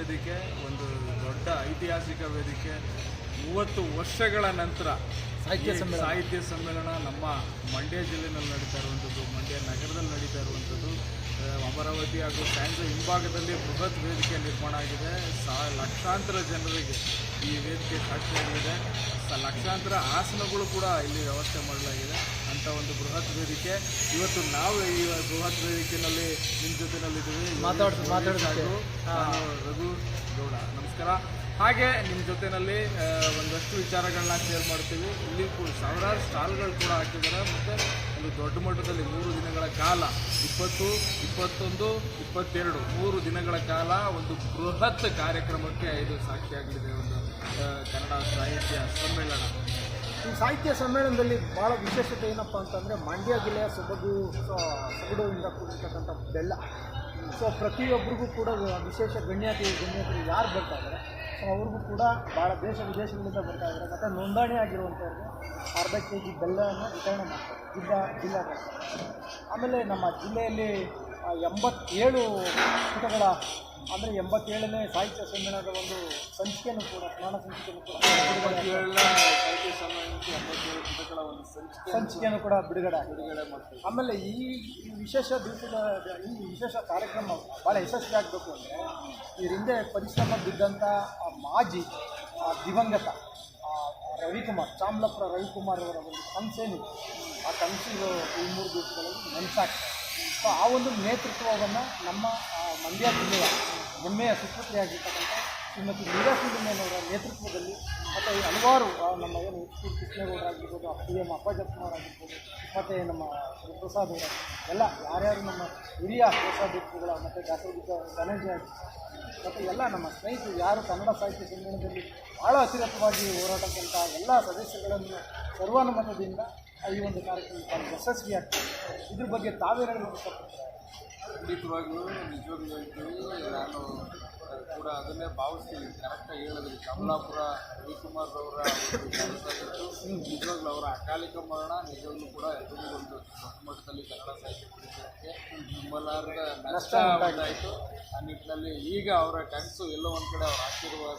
ವೇದಿಕೆ ಒಂದು ದೊಡ್ಡ ಐತಿಹಾಸಿಕ ವೇದಿಕೆ. ಮೂವತ್ತು ವರ್ಷಗಳ ನಂತರ ಸಾಹಿತ್ಯ ಸಾಹಿತ್ಯ ಸಮ್ಮೇಳನ ನಮ್ಮ ಮಂಡ್ಯ ಜಿಲ್ಲೆಯಲ್ಲಿ ನಡೀತಾ ಇರುವಂಥದ್ದು ಮಂಡ್ಯ ನಗರದಲ್ಲಿ ನಡೀತಾ ಇರುವಂಥದ್ದು. ಅಮರಾವತಿ ಹಾಗೂ ಸ್ಯಾಂಜೋ ಹಿಂಭಾಗದಲ್ಲಿ ಬೃಹತ್ ವೇದಿಕೆ ನಿರ್ಮಾಣ ಆಗಿದೆ. ಸಾ ಲಕ್ಷಾಂತರ ಜನರಿಗೆ ಈ ವೇದಿಕೆ ಸಾಕ್ಷಿಯಾಗಿದೆ. ಲಕ್ಷಾಂತರ ಆಸನಗಳು ಕೂಡ ಇಲ್ಲಿ ವ್ಯವಸ್ಥೆ ಮಾಡಲಾಗಿದೆ. ಅಂತ ಒಂದು ಬೃಹತ್ ವೇದಿಕೆ. ಇವತ್ತು ನಾವು ಈ ಬೃಹತ್ ವೇದಿಕೆನಲ್ಲಿ ನಿಮ್ಮ ಜೊತೆನಲ್ಲಿದ್ದೀವಿ. ಮಾತಾಡ್ತೀವಿ ಮಾತಾಡ್ಸಕ್ಕೆ. ನಾನು ರಘು ಗೌಡ. ನಮಸ್ಕಾರ. ಹಾಗೆ ನಿಮ್ಮ ಜೊತೆನಲ್ಲಿ ಒಂದಷ್ಟು ವಿಚಾರಗಳನ್ನ ಶೇರ್ ಮಾಡ್ತೀವಿ. ಇಲ್ಲಿ ಕೂಡ ಸಾವಿರಾರು ಸ್ಟಾಲ್ಗಳು ಕೂಡ ಹಾಕಿದ್ದಾರೆ. ಮತ್ತು ಒಂದು ದೊಡ್ಡ ಮಟ್ಟದಲ್ಲಿ ಮೂರು ದಿನಗಳ ಕಾಲ, ಇಪ್ಪತ್ತು, ಇಪ್ಪತ್ತೊಂದು, ಇಪ್ಪತ್ತೆರಡು, ಮೂರು ದಿನಗಳ ಕಾಲ ಒಂದು ಬೃಹತ್ ಕಾರ್ಯಕ್ರಮಕ್ಕೆ ಇದು ಸಾಕ್ಷಿಯಾಗಲಿದೆ ಒಂದು ಕನ್ನಡ ಸಾಹಿತ್ಯ ಸಮ್ಮೇಳನ. ಈ ಸಾಹಿತ್ಯ ಸಮ್ಮೇಳನದಲ್ಲಿ ಭಾಳ ವಿಶೇಷತೆ ಏನಪ್ಪ ಅಂತಂದರೆ ಮಂಡ್ಯ ಜಿಲ್ಲೆಯ ಸೊಬಗು ಸೊಗಡುವಿಂದ ಕೂಡಿರ್ತಕ್ಕಂಥ ಬೆಲ್ಲ. ಸೊ ಪ್ರತಿಯೊಬ್ಬರಿಗೂ ಕೂಡ ವಿಶೇಷ ಗಣ್ಯಾತಿ ಗಣ್ಯತರು ಯಾರು ಬರ್ತಾ ಇದ್ದಾರೆ ಅವ್ರಿಗೂ ಕೂಡ ಭಾಳ ದೇಶ ವಿದೇಶಗಳಿಂದ ಬರ್ತಾ ಇದ್ದಾರೆ. ಮತ್ತು ನೋಂದಣಿ ಆಗಿರುವಂಥವ್ರಿಗೆ ಅರ್ಧ ಕೆ ಜಿ ಬೆಲ್ಲವನ್ನು ವಿತರಣೆ ಮಾಡ್ತಾರೆ. ಜಿಲ್ಲಾ ಆಮೇಲೆ ನಮ್ಮ ಜಿಲ್ಲೆಯಲ್ಲಿ ಎಂಬತ್ತೇಳು ಪುಟಗಳ ಅಂದರೆ ಎಂಬತ್ತೇಳನೇ ಸಾಹಿತ್ಯ ಸಮ್ಮೇಳನದ ಒಂದು ಸಂಚಿಕೆಯನ್ನು ಕೂಡ, ಸ್ಮರಣ ಸಂಚಿಕೆಯನ್ನು ಕೂಡ. ಸಂಚಿಕೆಯನ್ನು ಕೂಡ ಬಿಡುಗಡೆ ಬಿಡುಗಡೆ ಮಾಡ್ತೀವಿ ಆಮೇಲೆ ಈ ಈ ವಿಶೇಷ ದಿವಸದ ಈ ವಿಶೇಷ ಕಾರ್ಯಕ್ರಮ ಭಾಳ ಯಶಸ್ವಿ ಆಗಬೇಕು ಅಂದರೆ ಇದ್ರ ಹಿಂದೆ ಪರಿಶ್ರಮ ಬಿದ್ದಂಥ ಮಾಜಿ ದಿವಂಗತ ರವಿಕುಮಾರ್, ಚಾಮ್ಲಪುರ ರವಿಕುಮಾರ್ ಅವರ ಒಂದು ಕನಸೇನಿದೆ ಆ ಕನಸಿಗೆ ಈ ಮೂರು ದಿವಸಗಳಲ್ಲಿ ನೆನಸಾಗ್ತದೆ. ಸೊ, ಆ ಒಂದು ನೇತೃತ್ವವನ್ನು ನಮ್ಮ ಮಂಡ್ಯ ಜಿಲ್ಲೆಯ ಹೆಮ್ಮೆಯ ಸುಪುತ್ರಿಯಾಗಿರ್ತಕ್ಕಂಥ ಶ್ರೀಮತಿ ಮೀರಾ ಸಿದ್ದಣ್ಣನವರ ನೇತೃತ್ವದಲ್ಲಿ ಮತ್ತು ಈ ಹಲವಾರು ನಮ್ಮ ಏನು ಎಚ್ ಪಿ ಕೃಷ್ಣೇಗೌಡರಾಗಿರ್ಬೋದು ಪಿ ಎಂ ಅಪ್ಪಜಪ್ಪನವರ್ ಆಗಿರ್ಬೋದು, ಮತ್ತು ನಮ್ಮ ಪ್ರಸಾದ್ ಅವರ, ಎಲ್ಲ ಯಾರ್ಯಾರು ನಮ್ಮ ಹಿರಿಯ ಕೋಶಾಧ್ಯಕ್ಷರುಗಳ ಮತ್ತು ದಾಸೋದಿಕ ಧನಂಜಯ ಮತ್ತು ಎಲ್ಲ ನಮ್ಮ ಸ್ನೇಹಿತರು, ಯಾರು ಕನ್ನಡ ಸಾಹಿತ್ಯ ಸಮ್ಮೇಳನದಲ್ಲಿ ಭಾಳ ಅತಿರಥವಾಗಿ ಹೋರಾಟಕ್ಕಂಥ ಎಲ್ಲ ಸದಸ್ಯಗಳನ್ನು ಸರ್ವಾನುಮತದಿಂದ ಈ ಒಂದು ಕಾರ್ಯಕ್ರಮ ಯಶಸ್ವಿಯಾಗ್ತದೆ ಇದ್ರ ಬಗ್ಗೆ ತಾವೇನಾದರೂ ಖಂಡಿತವಾಗ್ಲೂ ನಿಜವಾಗ್ಲೂ ಹೇಳ್ತೀವಿ ಕೂಡ ಅದನ್ನೇ ಭಾವಿಸಿ ಕರೆಕ್ಟಾಗಿ ಹೇಳಿದ್ರಿ. ಕಮಲಾಪುರ ರವಿಕುಮಾರ್ ಅವರ ನಿಜವಾಗ್ಲೂ ಅವರ ಅಕಾಲಿಕ ಮರಣ ನಿಜವಾಗ್ಲೂ ಕೂಡ ಎಲ್ಲರಿಗೂ ಒಂದು ದೊಡ್ಡ ಮಟ್ಟದಲ್ಲಿ ಕನ್ನಡ ಸಾಹಿತ್ಯ ಪರಿಸರಕ್ಕೆ ತುಂಬಲಾರದ ನಷ್ಟ ಆ ನಿಟ್ಟಿನಲ್ಲಿ ಈಗ ಅವರ ಕನಸು ಎಲ್ಲೋ ಒಂದು ಕಡೆ ಅವರ ಆಶೀರ್ವಾದ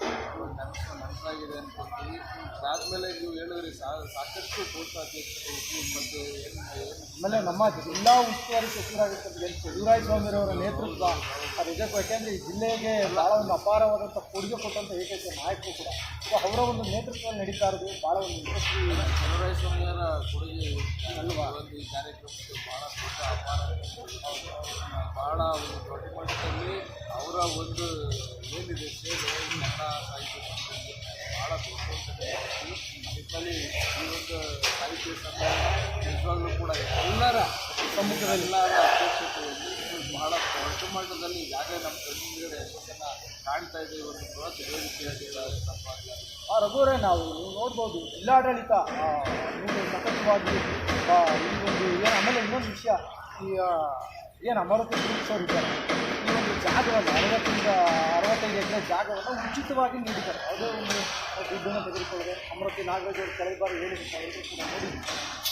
ಕನಸು ನನಸಾಗಿದೆ ಅನ್ಕೊಂತೀವಿ. ಅದಾದಮೇಲೆ ನೀವು ಹೇಳಿದ್ರಿ ಸಾ- ಸಾಕಷ್ಟು ಕೋಶಾಧ್ಯಕ್ಷರು ಮತ್ತು ಏನು ಆಮೇಲೆ ನಮ್ಮ ಜಿಲ್ಲಾ ಉಸ್ತುವಾರಿ ಸಚಿವರಾಗಿರ್ತಕ್ಕಂಥ ಯದುರಾಯ ಸ್ವಾಮಿರವರ ನೇತೃತ್ವ ಅದು ನಿಜಕ್ಕೂ ಯಾಕೆಂದರೆ ಈ ಜಿಲ್ಲೆಗೆ ಭಾಳ ಒಂದು ಅಪಾರವಾದಂಥ ಕೊಡುಗೆ ಕೊಟ್ಟಂಥ ಏಕೈಕ ನಾಯಕರು ಕೂಡ. ಸೊ ಅವರ ಒಂದು ನೇತೃತ್ವದಲ್ಲಿ ನಡೀತಾ ಇರೋದು ಭಾಳ ಒಂದು ಯಶಸ್ವಿ ಚಲುವರಾಯ ಸ್ವಾಮಿಯವರ ಕೊಡುಗೆ ಅಲ್ವಾ ಒಂದು ಈ ಕಾರ್ಯಕ್ರಮಕ್ಕೆ ಭಾಳ ದೊಡ್ಡ ಅಪಾರ. ಭಾಳ ಒಂದು ದೊಡ್ಡ ಮಟ್ಟದಲ್ಲಿ ಅವರ ಒಂದು ಏನಿದೆ ಸೇವೆ ಕನ್ನಡ ಸಾಹಿತ್ಯ ಭಾಳ ದೊಡ್ಡ ನಿಟ್ಟಿನಲ್ಲಿ ಈ ಒಂದು ಸಾಹಿತ್ಯ ಸಂಬಂಧ ನಿಜವಾಗ್ಲೂ ಕೂಡ ಎಲ್ಲರ ಸಮ್ಮುಖದಲ್ಲಿ. ಎಲ್ಲರ ಅಧ್ಯಕ್ಷತೆಯಲ್ಲಿ ಭಾಳ ದೊಡ್ಡ ಮಟ್ಟದಲ್ಲಿ ಈಗಾಗಲೇ ನಮ್ಮ ಕಣ್ಣಿಂದ ಯಶಸ್ಸನ್ನು ಕಾಣ್ತಾ ಇದೆ ಇವತ್ತು ಒಂದು ಬೃಹತ್ ಆ ರಘುವರೇ ನಾವು ನೀವು ನೋಡ್ಬೋದು ಜಿಲ್ಲಾಡಳಿತ ನೀವು ಸತತವಾಗಿ ಈ ಒಂದು ಏನು ಆಮೇಲೆ ಇನ್ನೊಂದು ವಿಷಯ ಈ ಏನು ಅಮರತ್ವ ಸೂಚಿಸೋರು ಇದ್ದಾರೆ. ಈ ಒಂದು ಜಾಗವನ್ನು ಅರವತ್ತರಿಂದ ಅರವತ್ತೈದು ಎಕರೆ ಜಾಗವನ್ನು ಉಚಿತವಾಗಿ ನೀಡಿದ್ದಾರೆ. ಯಾವುದೇ ಒಂದು ದುಡ್ಡನ್ನು ತೆಗೆದುಕೊಳ್ಳದೆ ಅಮರತಿ ನಾಗರಾಜ್ ಅವರು ಕೆಲವು ಬಾರಿ ಹೇಳಿದ್ದಾರೆ ಕೂಡ ನೋಡಿ.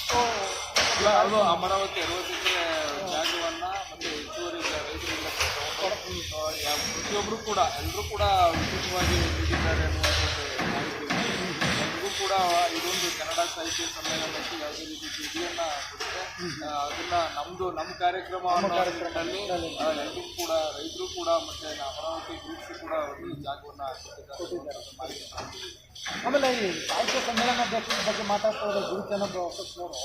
ಸೊ ಅಮರಾವತಿ ಅರವತ್ತು ಎಕರೆ ಜಾಗವನ್ನ ಮತ್ತೆ ಪ್ರತಿಯೊಬ್ಬರು ಕೂಡ ಎಲ್ಲರೂ ಕೂಡ ಉಚಿತವಾಗಿ ನೀಡಿದ್ದಾರೆ ಅನ್ನುವಂಥದ್ದು ಮಾಹಿತಿ ಇದೆ. ಎಲ್ರಿಗೂ ಕೂಡ ಇದೊಂದು ಕನ್ನಡ ಸಾಹಿತ್ಯ ಸಮ್ಮೇಳನಕ್ಕೆ ಯಾವುದೇ ರೀತಿ ನಿಧಿಯನ್ನು ಕೊಡುತ್ತೆ ಅದನ್ನ ನಮ್ದು ನಮ್ಮ ಕಾರ್ಯಕ್ರಮ ಕಾರ್ಯಕ್ರಮದಲ್ಲಿ ಎಲ್ಲರೂ ಕೂಡ ರೈತರು ಕೂಡ ಮತ್ತೆ ಅಮರಾವತಿ ಗ್ರೂಪ್ಸ್ ಕೂಡ ಒಂದು ಜಾಗವನ್ನ ಕೊಟ್ಟಿದ್ದಾರೆ. ಆಮೇಲೆ ಈ ಸಾಹಿತ್ಯ ಸಮ್ಮೇಳನ ಅಧ್ಯಕ್ಷರ ಬಗ್ಗೆ ಮಾತಾಡ್ತಾ ಗುರುಜನ ಬಸಪ್ಪನವರು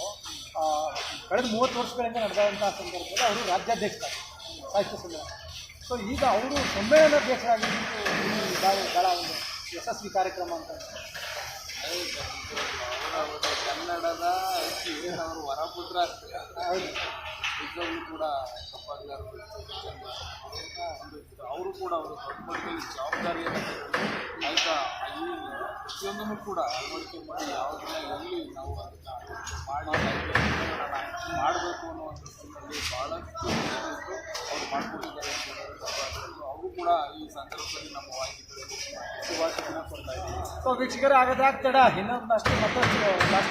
ಕಳೆದ ಮೂವತ್ತು ವರ್ಷಗಳಿಂದ ನಡೆದಂಥ ಸಂದರ್ಭದಲ್ಲಿ ಅವರು ರಾಜ್ಯಾಧ್ಯಕ್ಷರಾಗಿದ್ದಾರೆ ಸಾಹಿತ್ಯ ಸಮ್ಮೇಳನ ಸೊ ಈಗ ಅವರು ಭಾಳ ಭಾಳ ಒಂದು ಯಶಸ್ವಿ ಕಾರ್ಯಕ್ರಮ ಅಂತ ಕನ್ನಡದ ಅವರು ವರಪುತ್ರ ಹೌದು. ನಿಜವಾಗ್ಲೂ ಕೂಡ ಅವರು ಕೂಡ ಅವರು ಮಟ್ಟದಲ್ಲಿ ಜವಾಬ್ದಾರಿಯನ್ನು ಆಯಿತಾ ಈ ಪ್ರತಿಯೊಂದನ್ನು ಕೂಡ ಅಳವಡಿಕೆ ಮಾಡಿ ಯಾವುದನ್ನ ಎಲ್ಲಿ ನಾವು ಅದನ್ನು ಮಾಡಿ ಮಾಡಬೇಕು ಅನ್ನುವಂಥದ್ದು ದೃಷ್ಟಿಯಲ್ಲಿ ಭಾಳಷ್ಟು ಮಾಡಿಕೊಟ್ಟಿದ್ದಾರೆ ಅಂತ ಹೇಳಿದ್ರೆ ಅವರು ಕೂಡ ಈ ಸಂದರ್ಭದಲ್ಲಿ ನಮ್ಮ ವಾಹಿನಿಗಳಿಗೆ ಶುಭಾಶಯನ ಕೊಡ್ತಾ ಇದ್ದೀವಿ ವೀಕ್ಷಕರೇ ಆಗದಾಗ್ತಡ ಇನ್ನೊಂದಷ್ಟು ಮತ್ತಷ್ಟು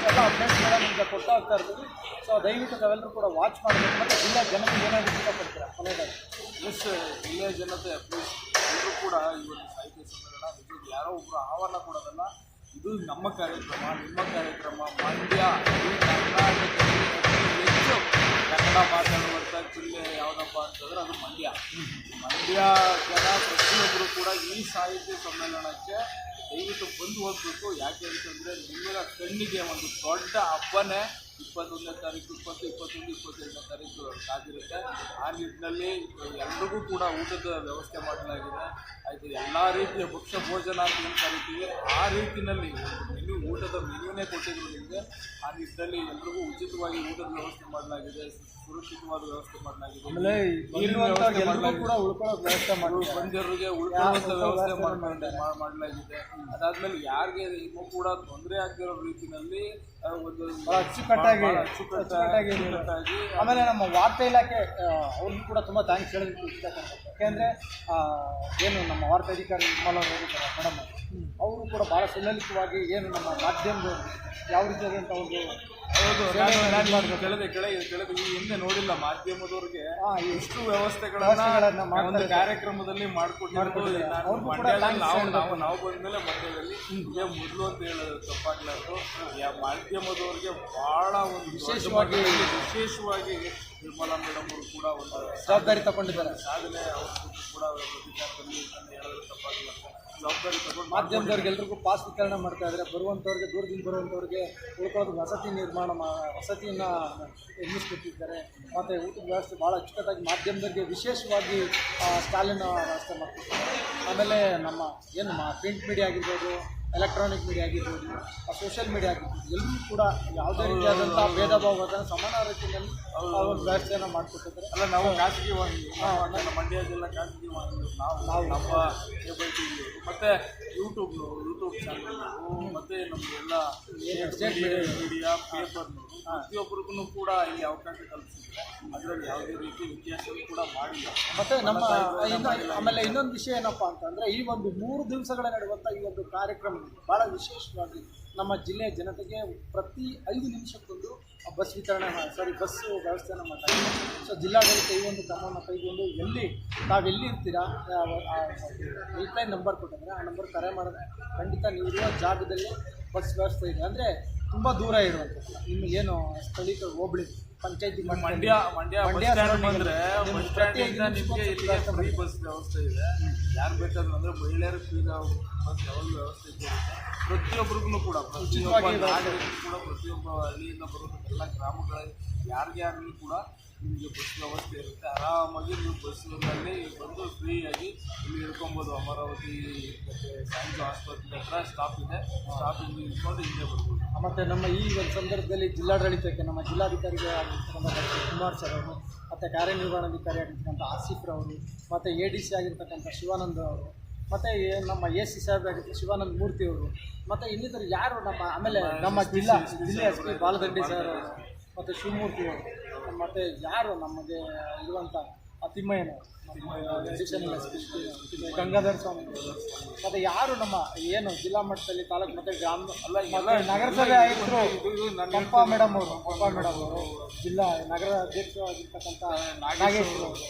ಎಲ್ಲ ಅಪ್ಡೇಟ್ಸ್ಗಳ ನಿಮಗೆ ಕೊಡ್ತಾ ಹೋಗ್ತಾ ಇರ್ತೀವಿ. ಸೊ ದಯವಿಟ್ಟು ತಾವೆಲ್ಲರೂ ಕೂಡ ವಾಚ್ ಮಾಡಬೇಕು ಮತ್ತು ಜಿಲ್ಲಾ ಜನರಿಗೆ ಏನಾದರೂ ಇಷ್ಟಪಡ್ತೀರಾ ಕೊನೆಯದಾಗಿ. ಪ್ಲಸ್ ಜಿಲ್ಲೆಯ ಜನತೆ ಪ್ಲೀಸ್ ಎಲ್ಲರೂ ಕೂಡ ಈ ಒಂದು ಸಾಹಿತ್ಯ ಸಮ್ಮೇಳನ ಇದು ಯಾರೋ ಒಬ್ಬರು ಆಹ್ವಾನ ಕೊಡೋದಲ್ಲ ಇದು ನಮ್ಮ ಕಾರ್ಯಕ್ರಮ, ನಿಮ್ಮ ಕಾರ್ಯಕ್ರಮ, ಮಂಡ್ಯ ಕರ್ನಾಟಕದಲ್ಲಿ ಹೆಚ್ಚು ಕನ್ನಡ ಮಾತಾಡುವಂಥ ಜಿಲ್ಲೆ ಯಾವುದಪ್ಪ ಅಂತಂದರೆ ಅದು ಮಂಡ್ಯ. ಮಂಡ್ಯ ಜನ ಪ್ರತಿಯೊಬ್ಬರು ಕೂಡ ಈ ಸಾಹಿತ್ಯ ಸಮ್ಮೇಳನಕ್ಕೆ ದಯವಿಟ್ಟು ಬಂದು ಹೋಗಬೇಕು. ಯಾಕೆ ಅಂತಂದರೆ ನಿಮ್ಮ ಕಣ್ಣಿಗೆ ಒಂದು ದೊಡ್ಡ ಹಬ್ಬನೇ ಇಪ್ಪತ್ತೊಂದನೇ ತಾರೀಕು ಇಪ್ಪತ್ತು ಇಪ್ಪತ್ತೊಂದು ಇಪ್ಪತ್ತೆರಡನೇ ತಾರೀಕು ಕಾದಿರುತ್ತೆ ಆ ನಿಟ್ಟಿನಲ್ಲಿ ಎಲ್ರಿಗೂ ಕೂಡ ಊಟದ ವ್ಯವಸ್ಥೆ ಮಾಡಲಾಗಿದೆ. ಆಯಿತು ಎಲ್ಲ ರೀತಿಯ ಭಕ್ಷ್ಯ ಭೋಜನ ಅಂತ ಏನು ಕರಿತೀವಿ ಆ ರೀತಿಯಲ್ಲಿ ಮೆನು ಊಟದ ಮೆನ್ಯೂನೇ ಕೊಟ್ಟಿದ್ರು ನಿಮಗೆ. ಆ ನಿಟ್ಟಿನಲ್ಲಿ ಎಲ್ರಿಗೂ ಉಚಿತವಾಗಿ ಊಟದ ವ್ಯವಸ್ಥೆ ಮಾಡಲಾಗಿದೆ ಸುರಕ್ಷಿತವಾದ ವ್ಯವಸ್ಥೆ ಮಾಡಲಾಗಿದೆ. ಕೂಡ ಉಳ್ಕೊಳ್ಳೋಕೆ ವ್ಯವಸ್ಥೆ ಮಾಡಿ ಬಂದಿರೋರಿಗೆ ಉಳ್ಕೊಳ್ಳುವಂಥ ವ್ಯವಸ್ಥೆ ಮಾಡ್ಕೊಂಡು ಮಾಡಲಾಗಿದೆ ಅದಾದಮೇಲೆ ಯಾರಿಗೆ ಇನ್ನೂ ಕೂಡ ತೊಂದರೆ ಆಗ್ತಿರೋ ರೀತಿಯಲ್ಲಿ ಒಂದು ಭಾಳ ಅಚ್ಚುಕಟ್ಟಾಗಿ ಅಚ್ಚುಕಟ್ಟಾಗಿ ಆಮೇಲೆ ನಮ್ಮ ವಾರ್ತಾ ಇಲಾಖೆ ಅವ್ರಿಗೂ ಕೂಡ ತುಂಬ ಥ್ಯಾಂಕ್ಸ್ ಹೇಳೋದಕ್ಕೆ ಯಾಕೆಂದರೆ ಏನು ನಮ್ಮ ವಾರ್ತಾ ಅಧಿಕಾರಿ ನಿರ್ಮಲಾ ಹೇಳಿದ್ದಾರೆ ಮೇಡಮ್ ಅವರು. ಕೂಡ ಭಾಳ ಸುಲಲಿತವಾಗಿ ಏನು ನಮ್ಮ ಮಾಧ್ಯಮದವರು ಯಾವ ರೀತಿಯಾದಂಥ ಒಂದು ಹೌದು ನಾನು ನಾನು ಕೆಳದೆ ಕೆಳಗೆ ಕೆಳಗೆ ಈ ಹಿಂದೆ ನೋಡಿಲ್ಲ ಮಾಧ್ಯಮದವ್ರಿಗೆ ಎಷ್ಟು ವ್ಯವಸ್ಥೆಗಳನ್ನ ಒಂದು ಕಾರ್ಯಕ್ರಮದಲ್ಲಿ ಮಾಡಿಕೊಟ್ಟಿರೋದು ನಾವು. ನಾವು ನಾವು ಬಂದ್ಮೇಲೆ ಮಂಡ್ಯದಲ್ಲಿ ಇದೇ ಮೊದಲು ಅಂತ ಹೇಳೋದು ತಪ್ಪಾಗ್ಲಾರ್ದು ಯಾ ಮಾಧ್ಯಮದವ್ರಿಗೆ ಬಹಳ ಒಂದು ವಿಶೇಷವಾಗಿ- ವಿಶೇಷವಾಗಿ ನಿರ್ಮಲಾ ಮೇಡಮ್ ಅವರು ಕೂಡ ಒಂದು ಜವಾಬ್ದಾರಿ ತಗೊಂಡಿದ್ದಾರೆ. ಸಾಧನೆ ಅವರು ಕೂಡ ಪ್ರತಿಕಾರದಲ್ಲಿ ಅಂತ ತಪ್ಪಾಗಲ್ಲ ಮಾಧ್ಯಮದವ್ರಿಗೆ ಎಲ್ರಿಗೂ ಪಾಸ್ ವಿತರಣೆ ಮಾಡ್ತಾ ಇದ್ದಾರೆ ಬರುವಂಥವ್ರಿಗೆ ದೂರದಿಂದ ಬರುವಂಥವ್ರಿಗೆ ಉಳ್ಕೊಳ್ಳೋದು ವಸತಿ ನಿರ್ಮಾಣ ಮಾ ವಸತಿಯನ್ನು ನಿರ್ಮಿಸ್ಕೊಟ್ಟಿದ್ದಾರೆ ಮತ್ತು ಊಟದ ವ್ಯವಸ್ಥೆ ಭಾಳ ಅಚ್ಚುಕಟ್ಟಾಗಿ ಮಾಧ್ಯಮದವ್ರಿಗೆ ವಿಶೇಷವಾಗಿ ಸ್ಟಾಲಿನ ವ್ಯವಸ್ಥೆ ಮಾಡ್ತಿದ್ದಾರೆ ಆಮೇಲೆ ನಮ್ಮ, ಏನು ಪ್ರಿಂಟ್ ಮೀಡಿಯಾ ಆಗಿರ್ಬೋದು ಎಲೆಕ್ಟ್ರಾನಿಕ್ ಮೀಡಿಯಾ ಆಗಿರ್ಬೋದು ಸೋಷಿಯಲ್ ಮೀಡಿಯಾ ಆಗಿರ್ಬೋದು ಎಲ್ಲರೂ ಕೂಡ ಯಾವುದೇ ರೀತಿಯಾದಂಥ ಭೇದ ಭಾವದ ಸಮಾನ ರೀತಿಯಲ್ಲಿ ವ್ಯವಸ್ಥೆಯನ್ನು ಮಾಡಿಕೊಟ್ಟಿದ್ದಾರೆ. ಅಲ್ಲ ನಾವು ಖಾಸಗಿ ನಮ್ಮ ಮಂಡ್ಯ ಜಿಲ್ಲಾ ಖಾಸಗಿ ನಾವು ನಾವು. ನಮ್ಮ ಕೇಬಲ್ ಟಿವಿ ಮತ್ತು ಯೂಟ್ಯೂಬ್ನವರು ಯೂಟ್ಯೂಬ್ ಚಾನಲ್ನವರು ಮತ್ತು ನಮ್ಮದೆಲ್ಲ ಸ್ಟೇಟ್ ಮೀಡಿಯಾ ಪೇಪರ್ನವರು ಪ್ರತಿಯೊಬ್ಬರಿಗೂ ಕೂಡ ಇಲ್ಲಿ ಅವಕಾಶ ಕಲ್ಪಿಸಿದ್ರೆ ಅದರಲ್ಲಿ ಯಾವುದೇ ರೀತಿ ವ್ಯತ್ಯಾಸವೂ ಕೂಡ ಮಾಡಿಲ್ಲ. ಮತ್ತೆ ನಮ್ಮ ಆಮೇಲೆ ಇನ್ನೊಂದು ವಿಷಯ ಏನಪ್ಪ ಅಂತಂದ್ರೆ ಈ ಒಂದು ಮೂರು ದಿವಸಗಳ ನಡೆಯುವಂಥ ಈ ಒಂದು ಕಾರ್ಯಕ್ರಮ ಬಹಳ ವಿಶೇಷವಾಗಿ ನಮ್ಮ ಜಿಲ್ಲೆಯ ಜನತೆಗೆ ಪ್ರತಿ ಐದು ನಿಮಿಷಕ್ಕೊಂದು ಬಸ್ ವಿತರಣೆ ಸಾರಿ ಬಸ್ ವ್ಯವಸ್ಥೆಯನ್ನು ಮಾಡ್ತಾರೆ. ಸೊ ಜಿಲ್ಲಾಡಳಿತ ಈ ಒಂದು ಕ್ರಮವನ್ನು ಕೈಗೊಂಡು ಎಲ್ಲಿ ತಾವೆಲ್ಲಿ ಇರ್ತೀರಾ ಹೆಲ್ಪ್ಲೈನ್ ನಂಬರ್ ಕೊಟ್ಟಿದ್ರೆ ಆ ನಂಬರ್ ಕರೆ ಮಾಡಿದ್ರೆ ಖಂಡಿತ ನೀವು ಇರುವ ಜಾಗದಲ್ಲಿ ಬಸ್ ವ್ಯವಸ್ಥೆ ಇದೆ. ಅಂದರೆ ತುಂಬ ದೂರ ಇರುವಂಥದ್ದು ನಿಮ್ಗೆ ಏನು ಸ್ಥಳೀಯ ಹೋಬಳಿ ಪಂಚಾಯತಿ ಮಂಡ್ಯ ಮಂಡ್ಯ ಮಂಡ್ಯ ಅಂದರೆ ಬಂದ್ರೆ ಬಸ್ ಸ್ಟ್ಯಾಂಡಿಂದ ಸ್ಟ್ಯಾಂಡ್ ನಿಮಗೆ ಇಲ್ಲಿ ಫ್ರೀ ಬಸ್ ವ್ಯವಸ್ಥೆ ಇದೆ. ಯಾರು ಬೇಕಾದ್ರು ಅಂದ್ರೆ ಮಹಿಳೆಯರು ಫ್ರೀ ಬಸ್ ಯಾವಾಗ ವ್ಯವಸ್ಥೆ ಇರುತ್ತೆ. ಪ್ರತಿಯೊಬ್ಬರಿಗೂ ಕೂಡ ಪ್ರತಿಯೊಬ್ಬ ನಾಗರಿಕರು ಕೂಡ ಪ್ರತಿಯೊಬ್ಬ ಹಳ್ಳಿಯಿಂದ ಬರೋದು ಎಲ್ಲ ಗ್ರಾಮಗಳಲ್ಲಿ ಯಾರಿಗೆ ಆಗಲಿ ಕೂಡ ನಿಮಗೆ ಬಸ್ ವ್ಯವಸ್ಥೆ ಇರುತ್ತೆ. ಆರಾಮಾಗಿ ನೀವು ಬಸ್ನಲ್ಲಿ ಬಂದು ಫ್ರೀಯಾಗಿ ಇಲ್ಲಿ ಇಳ್ಕೊಬೋದು ಅಮರಾವತಿ ಮತ್ತು ಸೈನ್ಸ್ ಆಸ್ಪತ್ರೆ ಹತ್ರ ಸ್ಟಾಪ್ ಇದೆ. ಸ್ಟಾಪ್ ಇಂದ ಇಳ್ಕೊಂಡು ಹಿಂದೆ ಬರ್ಬೋದು. ಮತ್ತು ನಮ್ಮ ಈ ಒಂದು ಸಂದರ್ಭದಲ್ಲಿ ಜಿಲ್ಲಾಡಳಿತಕ್ಕೆ ನಮ್ಮ ಜಿಲ್ಲಾಧಿಕಾರಿಗೆ ಆಗಿರ್ತಕ್ಕಂಥ ಡಾಕ್ಟರ್ ಕುಮಾರ್ ಸರ್ ಅವರು ಮತ್ತು ಕಾರ್ಯನಿರ್ವಹಣಾಧಿಕಾರಿ ಆಗಿರ್ತಕ್ಕಂಥ ಆಸಿಫ್ ಅವರು ಮತ್ತು ಎ ಡಿ ಸಿ ಆಗಿರ್ತಕ್ಕಂಥ ಶಿವಾನಂದ ಅವರು ಮತ್ತು ನಮ್ಮ ಎ ಸಿ ಸಾಹೇಬ್ ಆಗಿರ್ತ ಶಿವಾನಂದ ಮೂರ್ತಿ ಅವರು ಮತ್ತು ಇನ್ನಿತರ ಯಾರು ನಮ್ಮ ಆಮೇಲೆ ನಮ್ಮ ಜಿಲ್ಲಾ ಜಿಲ್ಲೆ ಎಸ್ ಪಿ ಬಾಲದಂಡಿ ಸರ್ ಅವರು ಮತ್ತು ಶಿವಮೂರ್ತಿ ಅವರು. ಮತ್ತು ಯಾರು ನಮಗೆ ಇರುವಂಥ ತಿಮ್ಮಯ್ಯನವರು ಗಂಗಾಧರ ಸ್ವಾಮಿ. ಮತ್ತು ಯಾರು ನಮ್ಮ ಏನು ಜಿಲ್ಲಾ ಮಟ್ಟದಲ್ಲಿ ತಾಲೂಕು ಮತ್ತು ಗ್ರಾಮ ನಗರಸಭೆ ಆಯುಕ್ತರು? ಪಂಪ ಮೇಡಮ್ ಅವರು ಪಂಪ ಮೇಡಮ್ ಅವರು, ಜಿಲ್ಲಾ ನಗರ ಅಧ್ಯಕ್ಷರಾಗಿರ್ತಕ್ಕಂಥ ನಾಗೇಶ್ವರ ಅವರು.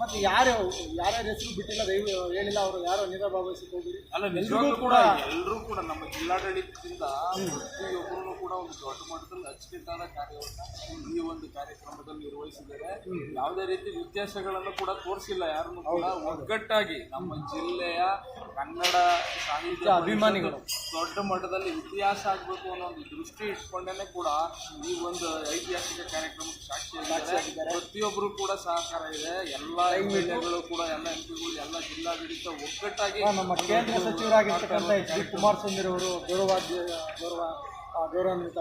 ಮತ್ತು ಯಾರು ಯಾರ್ಯಾರ ಹೆಸರು ಬಿಟ್ಟಿಲ್ಲ ದಯವು ಹೇಳಿಲ್ಲ ಅವರು ಯಾರು ನಿರ ಹೋಗಿರಿ ಅಲ್ಲ ಎಲ್ಲರೂ ಕೂಡ ಎಲ್ಲರೂ ಕೂಡ ನಮ್ಮ ಜಿಲ್ಲಾಡಳಿತದಿಂದ ಪ್ರತಿಯೊಬ್ಬರೂ ಕೂಡ ಕೂಡ ಒಂದು ದೊಡ್ಡ ಮಟ್ಟದಲ್ಲಿ ಅಚ್ಚುಕಟ್ಟಾದ ಕಾರ್ಯವನ್ನು ಈ ಒಂದು ಕಾರ್ಯಕ್ರಮದಲ್ಲಿ ನಿರ್ವಹಿಸಿದ್ದಾರೆ. ಯಾವುದೇ ರೀತಿ ವ್ಯತ್ಯಾಸಗಳನ್ನು ಕೂಡ ತೋರಿಸಿಲ್ಲ. ಯಾರನ್ನು ಕೂಡ ಒಗ್ಗಟ್ಟಾಗಿ ನಮ್ಮ ಜಿಲ್ಲೆಯ ಕನ್ನಡ ಸಾಹಿತ್ಯ ಅಭಿಮಾನಿಗಳು. ದೊಡ್ಡ ಮಟ್ಟದಲ್ಲಿ ಇತಿಹಾಸ ಆಗಬೇಕು ಅನ್ನೋ ಒಂದು ದೃಷ್ಟಿ ಇಟ್ಕೊಂಡೇ ಕೂಡ ಈ ಒಂದು ಐತಿಹಾಸಿಕ ಕಾರ್ಯಕ್ರಮಕ್ಕೆ ಸಾಕ್ಷಿ ಪ್ರತಿಯೊಬ್ಬರು ಕೂಡ ಸಹಕಾರ ಇದೆ. ಎಲ್ಲ ಕೂಡ ಎಲ್ಲ ನಮ್ಮ ಕೇಂದ್ರ ಸಚಿವರಾಗಿರ್ತಕ್ಕಂಥ ಎಚ್ ಡಿ ಕುಮಾರಸ್ವಾಮಿ ಅವರು ಗೌರವ ಗೌರವ ಗೌರವಾನ್ವಿತ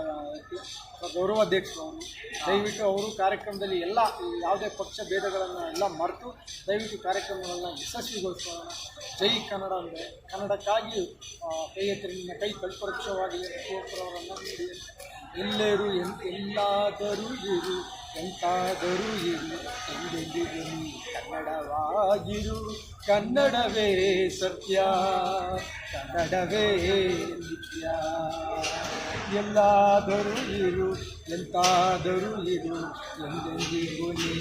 ಗೌರವಾಧ್ಯಕ್ಷರು ಅವರು ದಯವಿಟ್ಟು ಅವರು ಕಾರ್ಯಕ್ರಮದಲ್ಲಿ ಎಲ್ಲ, ಯಾವುದೇ ಪಕ್ಷ ಭೇದಗಳನ್ನು ಎಲ್ಲ ಮರೆತು ದಯವಿಟ್ಟು ಕಾರ್ಯಕ್ರಮಗಳನ್ನು ಯಶಸ್ವಿಗೊಳಿಸೋಣ. ಜೈ ಕನ್ನಡ ಅಂದರೆ ಕನ್ನಡಕ್ಕಾಗಿ ಕೈ ಎತ್ತಿ, ನಿಮ್ಮ ಕೈ ಕಲ್ಪವೃಕ್ಷವಾಗಿ ಅವರನ್ನು ಎಲ್ಲರೂ ಎಲ್ಲಾದರೂ ಇರು, ಎಂತಾದರೂ ಇರು, ಎಂದೆಂದಿಗೂ ನೀ ಕನ್ನಡವಾಗಿರು. ಕನ್ನಡವೇ ಸತ್ಯ, ಕನ್ನಡವೇ ನಿತ್ಯ. ಎಲ್ಲಾದರೂ ಇರು, ಎಂತಾದರೂ ಇರು, ಎಂದೆಂದಿಗೂ ನೀ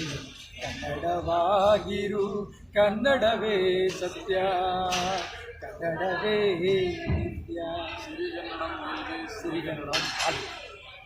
ಕನ್ನಡವಾಗಿರು. ಕನ್ನಡವೇ ಸತ್ಯ, ಕನ್ನಡವೇ ನಿತ್ಯ. ಶ್ರೀಗಣ ಸಿರಿಗನ್ನಡ